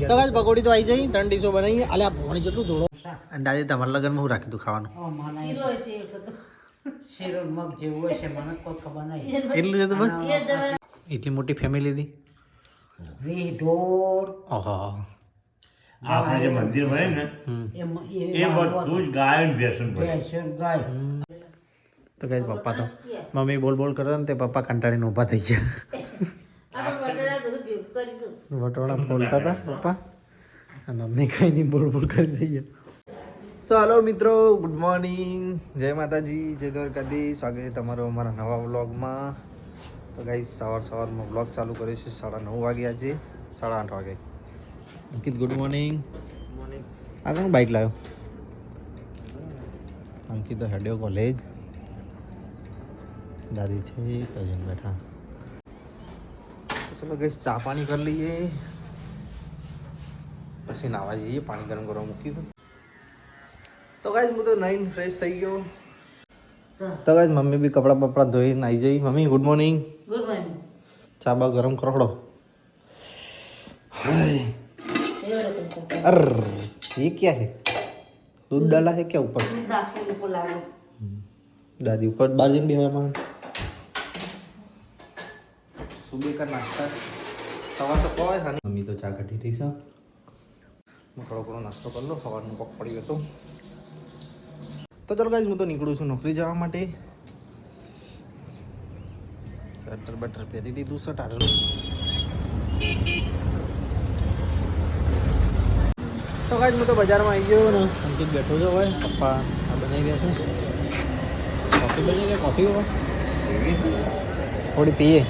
તો ગાઈસ પકોડી તો આવી જઈ ત્રણ ડીશો બનાવી આલે આ ભોણી જેટલું ધોળો. અને દાદી તમારા લગ્નમાં હું રાખી દઉં ખાવાનું? શીરો મગ જેવું છે મને કોઈ ખબર નહીં. એટલું જ હતું બસ? એટલી મોટી ફેમિલી હતી વી ઢોર. ઓહો. આપણે જે મંદિર બને ને એ બધું જ ગાય ને ભેંસું પડે ભેંસો ગાય. તો ગાઈસ પપ્પા તો મમ્મી બોલ બોલ કરે ને તે પપ્પા કંટાળીને ઊભા થઈ ગયા. વટોળા બોલતા હતા પપ્પા? અને મમ્મી કઈ નહીં બોલ બોલ કરી જઈએ સો હાલો મિત્રો ગુડ મોર્નિંગ જય માતાજી જય દ્વારકાધી સ્વાગત છે તમારો અમારા નવા વ્લોગમાં. તો ગાઈ સવાર સવારમાં વ્લોગ ચાલુ કર્યો છે સાડા નવ વાગ્યા છે સાડા આઠ વાગે. અંકિત ગુડ મોર્નિંગ મોર્નિંગ આ કોણ બાઇક લાવ્યો? અંકિત તો હેડ્યો કોલેજ દાદી છે તો જઈને બેઠા. ચલો ગઈ ચા પાણી કરી લઈએ પછી નાવા જઈએ પાણી ગરમ કરવા મૂક્યું તો ગાઈસ હું તો નાઈન ફ્રેશ થઈ ગયો તો ગાઈસ મમ્મી બી કપડાં બપડા ધોઈને આવી જઈ mummy good morning good morning ચા બા ગરમ કરોડો हाय अर ये क्या है दूध डाला है क्या ऊपर दादी ऊपर बार्जिन भी है हमारा સુબે કર નાસ્તા સવાર તો કોઈ હા મમ્મી તો ચા કાઢી રહી છે હું થોડો ઘણો નાસ્તો કરી લો સવારનું પગ પડી ગયો તો ચાલો ગાઈઝ હું તો નીકળું છું નોકરી જવા માટે। સ્વેટર બટર પહેરી લીધું છે ટાઢું તો કાંઈ હું તો બજારમાં આવી ગયો ને અંકિત બેઠો છો ભાઈ પપ્પા આ બનાવી ગયા છે। કોફી બની ગયા કોફી થોડી પીએ।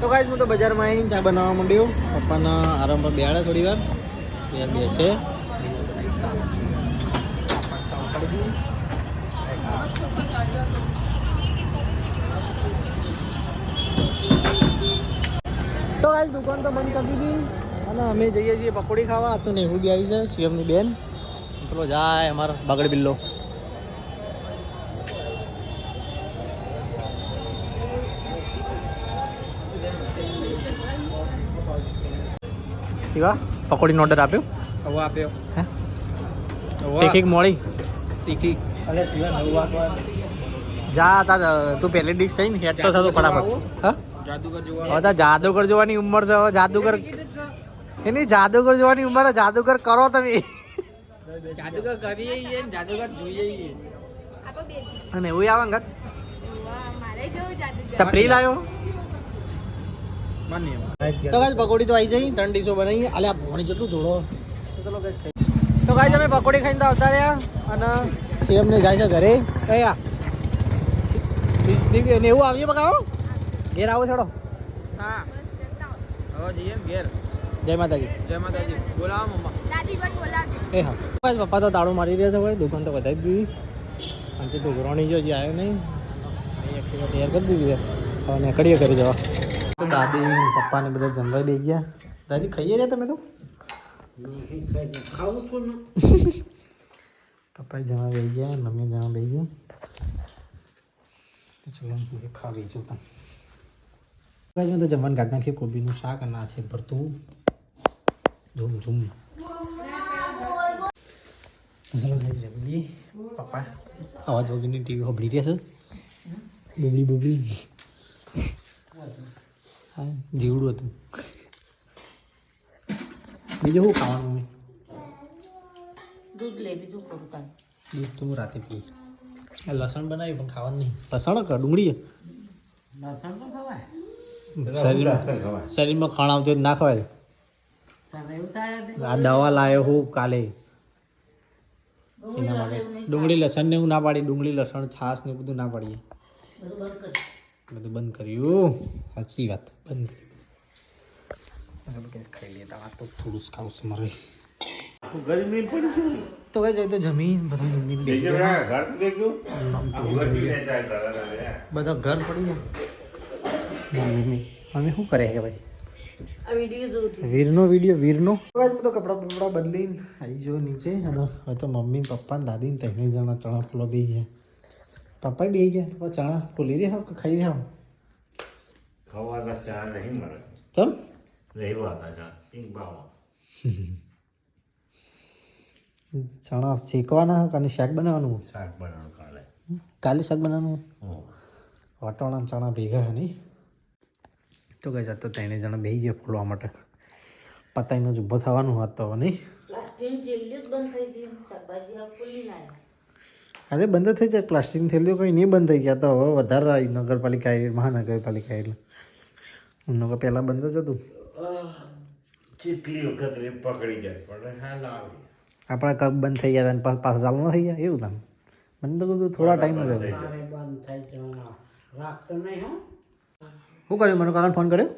તો ગાઈસ, હું તો બજારમાં આવીને ચા બનાવવા માંડ્યો. પપ્પાના આરામ પર બેહાડે થોડી વાર. ત્યાં બેસે. તો ગાઈસ, દુકાન તો બંધ કરી દીધી. અને અમે જઈએ છીએ પકોડી ખાવા. તો નેહુ બી આવી છે, સીએમની બેન. પેલો જાય અમારો બાગડ બિલ્લો શિવા પકોડીનો ઓર્ડર આપ્યો? હવે આપ્યો. હે? ટીકી મોળી? તીખી. અલે શિવા નવું વાગવા જા તા તું પહેલી ડીશ થઈ ને હેડ તો થતો ફટાફટ. હા? જાદુગર જોવા હવે જાદુગર જોવાની ઉંમર છે હવે જાદુગર એની જાદુગર જોવાની ઉંમર જાદુગર કરો તમે. જાદુગર કરીએ છીએ જાદુગર જોઈએ છીએ. અને એવું આવે અંગત મારે જેવું તો ગાઈસ પકોડી તો આવી જઈ ત્રણ ડીશો બનાવી આલે આ પાણી જેટલું ધોળો. તો ચલો ગાઈસ ખાઈ. તો ગાઈસ અમે પકોડી ખાઈને તો આવતા રહ્યા અને સીએમ ને જાય છે ઘરે. કયા? ને એવું આવજે બકાવો ઘેર આવો છોડો. હા. હવે જઈએ ને ઘેર. જય માતાજી. જય માતાજી. બોલાવો મમ્મા. દાદી પણ બોલાવજો. એ હા. બસ પપ્પા તો તાળું મારી રહ્યા છે ભાઈ. દુકાન તો વધારી દીધી અને તે ઢોકરાણી જો હજી આવ્યો નહીં. એક્ટિવા તૈયાર કરી દીધી હવે નીકળીએ કરી જવા. તો દાદી પપ્પા ને બધા જમવા બે ગયા. દાદી, ખાઈએ રહ્યા તમે તો? પપ્પા જમવા બે ગયા, મમ્મી જમવા બે ગયા ચલો, હું ખાવી છું તમે બસ મેં તો જમવાનું કાઢી નાખ્યું, કોબીનું શાક અને છે ભરતું. Zoom zoom. ચલો જમી પપ્પા, અવાજ વગરની ટીવી હોબળી રહ્યા છે. બબડી બબડી હા જીવડું હતું. બીજું શું ખાવાનું મમ્મી? દૂધ લે બીજું કરું કાંઈ દૂધ તો હું રાતે પી આ લસણ બનાવ્યું પણ ખાવાનું નહીં. લસણ કે ડુંગળી લસણ તો ખવાય. શરીરમાં શરીરમાં ખાણ આવતું હોય ના ખવાય? આ દવા લાવ્યો હું કાલે. એના માટે. ડુંગળી લસણ ને હું ના પાડી ડુંગળી લસણ છાશ ને બધું ના પાડીએ. બધું બંધ કર્યું. સાચી વાત. બંધ કર્યું ગેસ ખાઈ લેતા આ તો થોડું જ ખાવું છે મારે ગરમી પડી ગયું તો કઈ તો જમીન બધા જમીન બે બધા ઘર પડી જાય. મમ્મી મમ્મી શું કરે કે ભાઈ? વીરનો વીડિયો વીરનો વીડિયો વીરનો? તો કપડા બપડા બદલીને આવી જો નીચે. અને હવે તો મમ્મી પપ્પા ને દાદી ને ત્રણેય જણા ચણા ફૂલો બી ગયા. પપ્પા બે ગયા પપ્પા ચણા ફૂલી રહ્યા કે ખાઈ રહ્યા ખવાના ચા નહીં મળે ચમ રહેવાના ચા સિંગ બાવા ચણા શેકવાના કે શાક બનાવવાનું શાક બનાવવાનું કાલે કાલે શાક બનાવવાનું. વટાણા ચણા ભેગા નહીં તો કઈ જાત તો ત્રણે જણા બેસી ગયા ફોલવા માટે પતાઈને જ ઊભો થવાનું હોત તો નહીં બંધ થઈ અરે બંધ થઈ જાય. પ્લાસ્ટિકની થેલીઓ કંઈ નહીં બંધ થઈ ગયા તો હવે વધારે આવી નગરપાલિકા આવી મહાનગરપાલિકા એટલે. નગર પહેલાં બંધ જ હતું. કેટલી વખત પકડી જાય પણ હા ના આપણા કપ બંધ થઈ ગયા હતા અને પાછા ચાલુ ન થઈ ગયા? એવું તમે મને તો કીધું થોડા ટાઈમ જ હો. શું કર્યું? મને કાકાને ફોન કર્યો.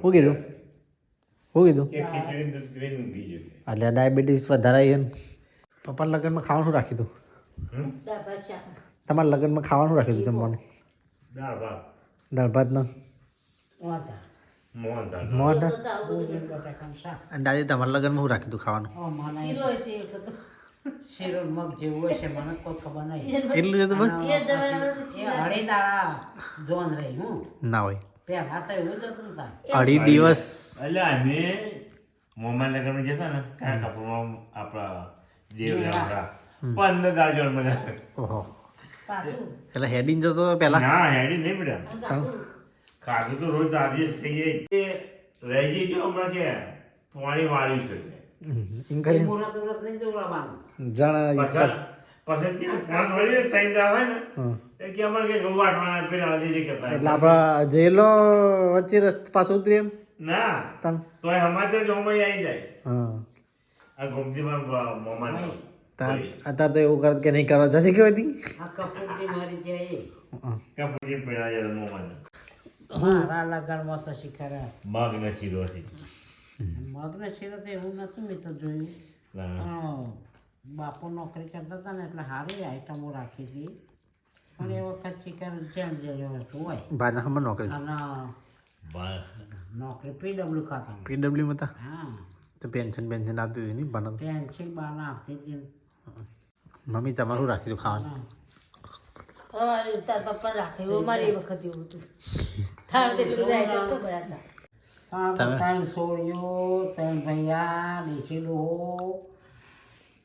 શું કીધું? શું કીધું? એટલે ડાયાબિટીસ વધારે આવી ને. પપ્પાના લગ્નમાં ખાવાનું ભાત શાક તમારા લગ્નમાં ખાવાનું રાખેલું જમવાનું? દાળ ભાત અને દાદી, તમારા લગ્નમાં હું રાખ્યું હતું ખાવાનું શીરો ને એટલું ના હોય. અઢી દિવસ. એટલે અમે ને આપણા પંદર દાળ જોડ મને ઓહો પાછું એટલે હેડિંગ જતો હતો પહેલા ના હેડી નહીં મળ્યા ખાધું તો રોજ દાદી જ જાય એ રહી જઈ જો હમણાં કે પાણી વાળ્યું છે. એમ કરી મુરત મુરત નહીં જોડાવાનું જાણે ઈચ્છા પેલા એટલે આપણા જેલો વચ્ચે રસ્તા પાછું ઉતરી એમ ના તો તોય સમાચાર જોવામાં આવી જાય હા આ ગોમતીમાં મોમાન તાર અત્યારે તો એવું કરત કે નહીં કરવા જશે કે હતી આ કપૂરથી મારી જાય. હં. કપડી પીણા જાય મોમાન મારા લગનમાં તો શીખરા. મગ ને શીરો છે. શીરો તો એવું નતું મેં તો જોયું. ના. બાપુ નોકરી કરતા હતા ને એટલે સારી આઈટમો રાખી હતી. પણ એ વખત શિકાર જેમ જેમ હતું હોય ભાઈના ખબર નોકરી. નોકરી પીડબ્લ્યુ ખાતા. પીડબ્લ્યુ હતા હા. તો પેન્શન પેન્શન આપતી હતી નહીં પેન્સિલ બાના આપતી હતી. મમ્મી તમારું રાખી દઉં ખાવાનું. તાર પપ્પા રાખે. એવું અમારે એ વખત એવું હતું. તાર તેટલું બધા આઈટમ તો બનાવતા હા ત્રણ સોળિયો ત્રણ ભૈયા દેશી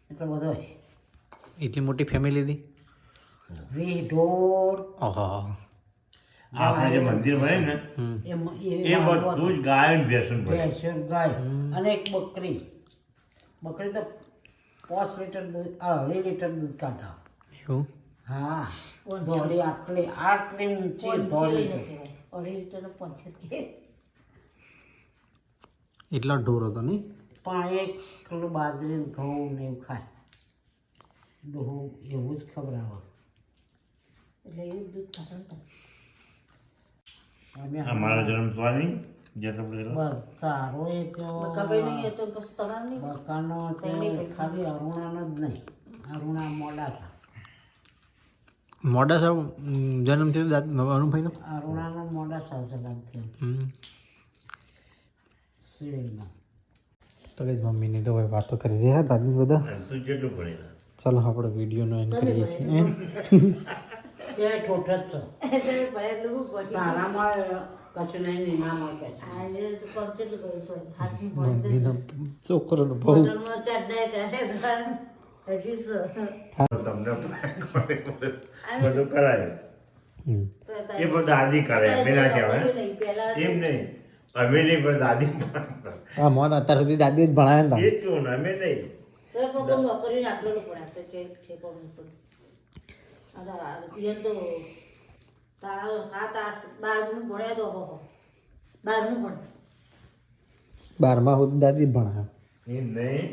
એટલો બધો એટલી મોટી ફેમિલી હતી વી ઢોર. ઓહો. આપણે જે મંદિર બને ને એ બધું જ ગાય ને ભેંસું. પડે ગાય અને એક બકરી. બકરી તો પાંચ લીટર દૂધ અઢી લીટર દૂધ કાઢા. એવું? હા ધોળી આટલી આટલી ઊંચી ધોળી અઢી લીટર પંચોતેર એટલો ઢોર હતો નહીં? પણ એક કિલો બાજરી ઘઉં ને એવું ખાય. ડોહું એવું જ ખવડાવે એટલે એવું દૂધ ખાતા અમારા જન્મ તો એ તો બકાનો ખાલી અરુણાનો જ નહીં અરુણા મોડા હતા સાહેબ જન્મ થયો અરુણભાઈ અનુભાઈનો અરુણાનો મોડા સાસરામ થયો સિવિલમાં તો કઈ મમ્મીની તો ભાઈ વાતો કરી રહ્યા દાદી બધા તું કેટલું ભણેલા ચાલો આપણે વિડીયોનો એન્ડ કરીએ છીએ તારામાં કશું નહીં ભણી મમ્મીનો છોકરોનો બહુ તમને કરાય. એ પણ દાદી કરે અમે ના કહેવાય. એમ નહીં અમે નહીં પણ દાદી હા મોન અત્યાર સુધી દાદી જ ભણાયા એ જ કહું અમે નહીં. નોકરી પડે છે તારો સાત આઠ બારમું ભણ્યા તો હો બારમું ભણ. બારમા સુધી દાદી જ એમ નહીં.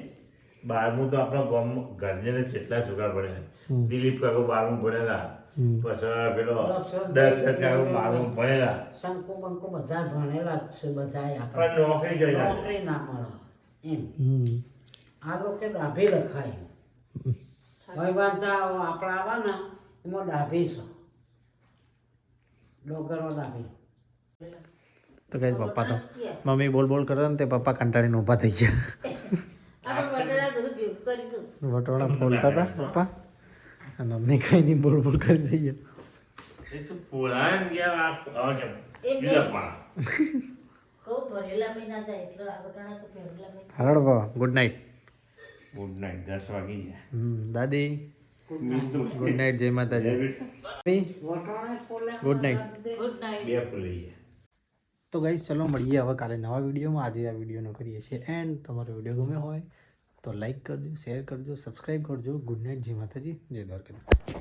બારમું તો આપણા ગામ ઘરની અંદર કેટલા છોકરા ભણ્યા દિલીપ કાકો બારમું ભણેલા. પછી પેલો દશરથ કાકો બારમું ભણેલા. શંકુ બંકુ બધા ભણેલા જ છે બધા પણ નોકરી કરી ના નોકરી ના મળે. એમ. હમ. આ લોકો ડાભી લખાય ભાઈ વાંચા આપણા આવા ને એમાં ડાભી છે. તો કઈ પપ્પા તો મમ્મી બોલ બોલ કરે ને તે પપ્પા કંટાળીને ઊભા થઈ ગયા. વટોળા ફોલતા હતા પપ્પા? અને મમ્મી કઈ નહીં બોલ બોલ કરી થઈ ગયા એ તો પુરાણ ગયા આ હવે કેમ? એમ બીજા પાણા. કહું ભરેલા મહિના જાય એટલે આ બટાણા તો ભરેલા મહિના. હાલો બાબા ગુડ નાઇટ ગુડ નાઇટ દસ વાગી ગયા. હમ દાદી. ગુડ નાઇટ જય માતાજી ગુડ નાઇટ ગુડ નાઇટ તો ગાઈસ ચલો મળીએ હવે કાલે નવા વિડીયોમાં. આજે આ વિડીયોનો કરીએ છીએ એન્ડ તમારો વીડિયો ગમે હોય તો લાઈક કરજો શેર કરજો સબસ્ક્રાઈબ કરજો. ગુડ નાઇટ જય માતાજી જય દ્વારકા